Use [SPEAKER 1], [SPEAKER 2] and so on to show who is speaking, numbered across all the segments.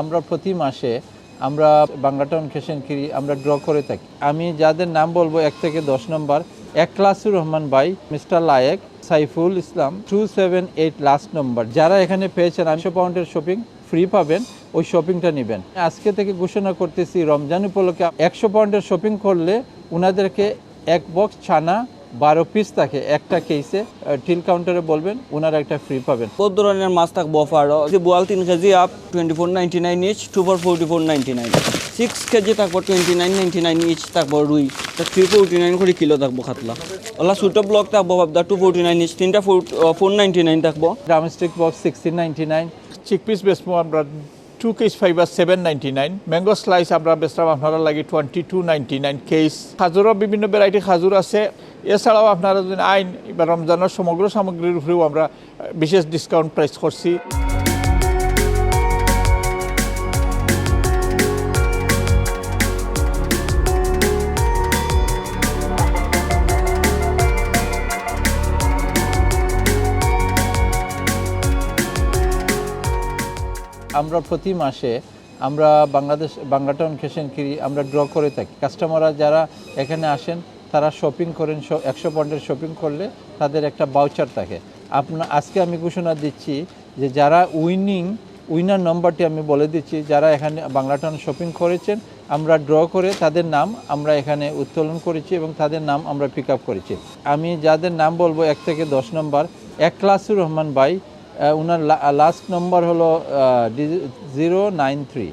[SPEAKER 1] আমরা প্রতি মাসে আমরা বাংলাটাউন খেসেন কিরি, আমরা ড্র করে থাকি। আমি যাদের নাম বলব, এক থেকে দশ নম্বর এক ক্লাসুর রহমান ভাই, mister Layek, Saiful Islam two seven eight last number যারা এখানে পেয়েছেন, আটশো পাউন্ডের শপিং ফ্রি পাবেন, ওই শপিংটা নেবেন। আজকে থেকে ঘোষণা করতেছি, রমজান উপলক্ষে একশো পাউন্ডের শপিং করলে ওনাদেরকে এক বক্স ছানা বারো পিস থাকে একটা কেসে টিল কাউন্টারে বলবেন ওনারা একটা ফ্রি পাবেন।
[SPEAKER 2] বহুত ধরনের মাছ থাকব যে বোয়াল তিন kg up twenty four ninety nine each two four forty four ninety nine six kg থাকব twenty nine ninety nine each থাকব রুই। থ্রি ফোরটি নাইন করে কিলো থাকব খাতলা। ওলা সুটো ব্লক থাকব ভাবদা টু ফোরটি নাইন ইচ তিনটা ফোর ফোর নাইনটি নাইন থাকব।
[SPEAKER 1] Drumstick box sixteen ninety nine
[SPEAKER 3] chickpeas বেচবো আমরা two case fibre seven ninety nine mango slice আমরা বেচলাম আপনারা লাগে twenty two ninety nine case খাজুরও বিভিন্ন ভ্যারাইটি খাজুর আছে এছাড়াও আপনারা যদি আইন বা রমজানের সমগ্র সামগ্রীর উপরেও আমরা বিশেষ ডিসকাউন্ট প্রাইস করছি
[SPEAKER 1] আমরা প্রতি মাসে আমরা বাংলাদেশ বাংলাটাউন খেসেন কিরি আমরা ড্র করে থাকি। কাস্টমাররা যারা এখানে আসেন, তারা শপিং করেন একশো পয়েন্টের শপিং করলে তাদের একটা বাউচার থাকে। আপনার আজকে আমি ঘোষণা দিচ্ছি যে যারা উইনিং উইনার নম্বরটি আমি বলে দিচ্ছি, যারা এখানে বাংলাটাউন শপিং করেছেন, আমরা ড্র করে তাদের নাম আমরা এখানে উত্তোলন করেছি এবং তাদের নাম আমরা পিক করেছি। আমি যাদের নাম বলব, এক থেকে দশ নম্বর এক ক্লাসুর রহমান ভাই ওনার লাস্ট নম্বর হলো জিরো নাইন থ্রি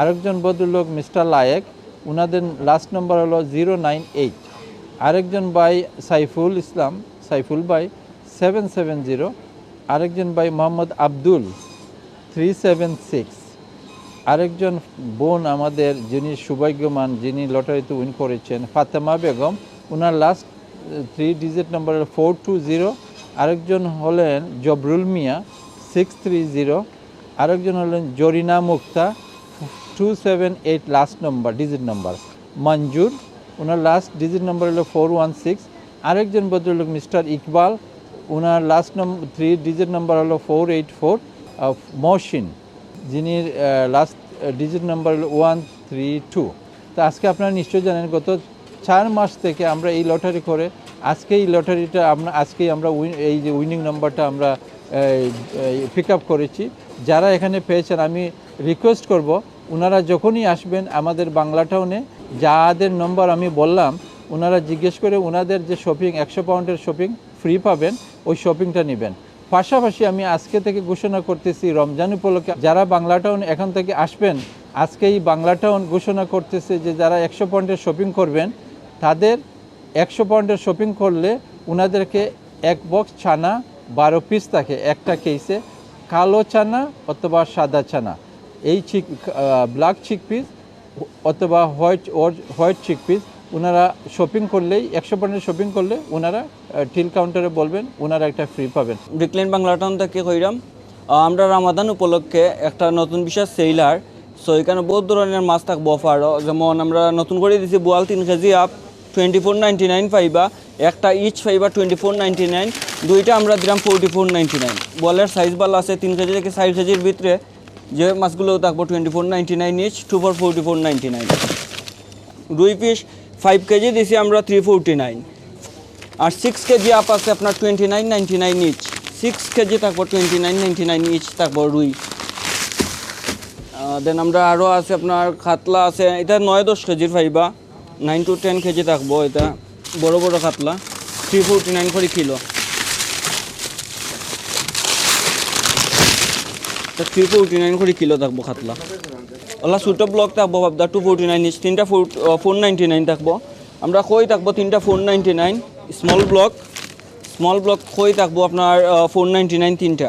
[SPEAKER 1] আরেকজন ভদ্রলোক মিস্টার লায়েক ওনাদের লাস্ট নম্বর হলো জিরো নাইন এইট আরেকজন ভাই, সাইফুল ইসলাম, সাইফুল ভাই সেভেন সেভেন জিরো আরেকজন ভাই, Mohammad Abdul three seven six আরেকজন বোন আমাদের, যিনি সৌভাগ্যমান যিনি লটারিতে উইন করেছেন, ফাতেমা বেগম। ওনার last three digit number four two zero আরেকজন হলেন Jobrul Mia six three zero আরেকজন হলেন Jorina Mukta two seven eight last number digit number Monjur ওনার লাস্ট ডিজিট নাম্বার হলো ফোর ওয়ান সিক্স আরেকজন ভদ্রলোক মিস্টার ইকবাল ওনার last number three digit number হলো four eight four Mohsin, যিনি last digit number one three two তো আজকে আপনারা নিশ্চয়ই জানেন, গত চার মাস থেকে আমরা এই লটারি করে আজকে এই লটারিটা আমরা, আজকেই আমরা উইন এই যে উইনিং নাম্বারটা আমরা পিক আপ করেছি। যারা এখানে পেয়েছেন, আমি রিকোয়েস্ট করব ওনারা যখনই আসবেন আমাদের বাংলা টাউনে যাদের নম্বর আমি বললাম ওনারা জিজ্ঞেস করে ওনাদের যে শপিং একশো পাউন্ডের শপিং ফ্রি পাবেন, ওই শপিংটা নেবেন। পাশাপাশি আমি আজকে থেকে ঘোষণা করতেছি, রমজান উপলক্ষে যারা বাংলা টাউন এখান থেকে আসবেন, আজকেই বাংলা টাউন ঘোষণা করতেছে যে যারা একশো পয়েন্টের শপিং করবেন তাদের একশো পয়েন্টের শপিং করলে ওনাদেরকে এক বক্স ছানা, বারো পিস থাকে, একটা কেসে কালো ছানা অথবা সাদা ছানা। এই চিক ব্ল্যাক চিক পিস অথবা white or white chick piece ওনারা শপিং করলেই, একশো পয়েন্টের শপিং করলে ওনারা টিল কাউন্টারে বলবেন ওনারা একটা ফ্রি পাবেন।
[SPEAKER 2] ব্রিকলেন বাংলাটাউন থেকে কইরাম আমরা রামাদান উপলক্ষে একটা নতুন বিশেষ সেইলার সো এখানে বহুত ধরনের মাছ থাকব অফারও যেমন আমরা নতুন করে দিছি বোয়াল তিন kg up twenty four ninety nine পাইবা একটা ইচ পাইবা টোয়েন্টি ফোর নাইনটি নাইন, দুইটা আমরা দিলাম ফোরটি ফোর নাইনটি নাইন। বলের সাইজ ভালো আছে, তিন কেজি থেকে চার কেজির ভিতরে যে মাছগুলো থাকব twenty four ninety nine each two four forty four ninety nine রুই পিস ফাইভ কেজি দিছি আমরা থ্রি ফোরটি নাইন আর সিক্স কেজি আপ আছে আপনার twenty nine ninety nine each six kg থাকব twenty nine ninety nine each থাকব রুই। দেন আমরা আরও আছে আপনার কাতলা আছে, এটা নয় দশ কেজির পাইবা নাইন টু টেন কেজি থাকব, এটা বড় বড় কাতলা থ্রি ফোরটি নাইন করে কিলো। থ্রি ফোরটি নাইন করে কিলো থাকব কাতলা। ওলা ছোটো ব্লক থাকব ভাবদা টু ফোরটি নাইন ইঞ্চ তিনটা ফোর ফোর নাইনটি নাইন থাকব। আমরা কই থাকব তিনটা four ninety nine small block small block কই থাকব আপনার ফোর নাইনটি নাইন তিনটা।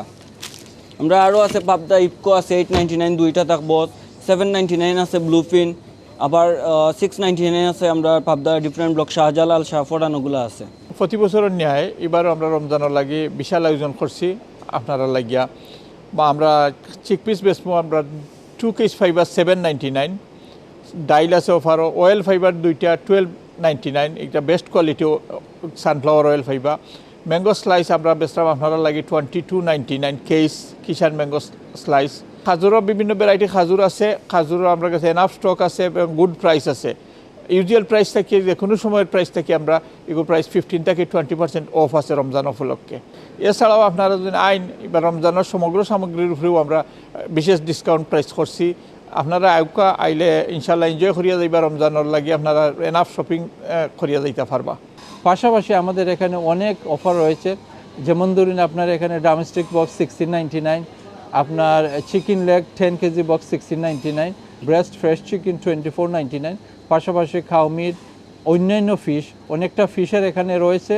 [SPEAKER 2] আমরা আরও আছে পাবদা ইফকো আছে এইট নাইনটি নাইন দুইটা থাকব সেভেন নাইনটি নাইন আছে ব্লুফিন আবার সিক্স নাইনটি নাইন আছে, আমরা পাবদা ডিফারেন্ট ব্লক, শাহজালাল শাহফরান ওগুলো আছে।
[SPEAKER 3] প্রতি বছরের ন্যায়, এবারও আমরা রমজানের লাগে বিশাল আয়োজন করছি আপনারা লাগিয়া। বা আমরা চিকপিস বেচবো, আমরা two case fibre seven ninety nine ডাইল আছে অফারও অয়েল ফাইবার দুইটা টুয়েলভ নাইনটি নাইন এটা best quality sunflower oil fibre mango slice আমরা বেচলাম, আপনারা লাগে twenty two ninety nine case Kissan mango slice খাজুরও বিভিন্ন ভ্যারাইটি খাজুর আছে। খাজুরও আমার কাছে এনাফ স্টক আছে এবং গুড প্রাইস আছে। ইউজুয়াল প্রাইস থেকে যে কোনো সময়ের প্রাইস থেকে আমরা এগুলো প্রাইস ফিফটিন থেকে টোয়েন্টি পার্সেন্ট অফ আছে রমজান উপলক্ষে। এছাড়াও আপনারা যদি আইন এবার রমজানের সমগ্র সামগ্রীর উপরেও আমরা বিশেষ ডিসকাউন্ট প্রাইস করছি আপনারা আউকা আইলে ইনশাল্লাহ এনজয় করিয়া যাইবা রমজানের লাগি, আপনারা এনাফ শপিং করিয়া যাইতে পারবা।
[SPEAKER 1] পাশাপাশি আমাদের এখানে অনেক অফার রয়েছে। যেমন ধরুন আপনার এখানে domestic box sixteen ninety nine আপনার chicken leg ten kg box sixteen ninety nine breast fresh chicken twenty four nine পাশাপাশি খাউমির অন্যান্য ফিশ অনেকটা ফিশের এখানে রয়েছে।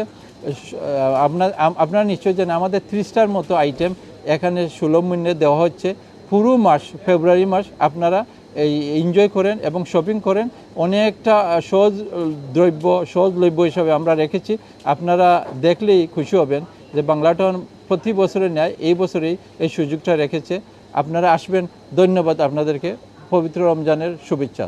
[SPEAKER 1] আপনার আপনারা নিশ্চয়ই জানেন আমাদের ত্রিশটার মতো আইটেম এখানে সুলভ মূল্যে দেওয়া হচ্ছে। পুরো মাস ফেব্রুয়ারি মাস আপনারা এই এনজয় করেন এবং শপিং করেন। অনেকটা সহজ দ্রব্য সহজলভ্য হিসাবে আমরা রেখেছি। আপনারা দেখলেই খুশি হবেন যে বাংলাটন প্রতি বছরে নেয় এই বছরেই এই সুযোগটা রেখেছে। আপনারা আসবেন। ধন্যবাদ আপনাদেরকে। পবিত্র রমজানের শুভেচ্ছা।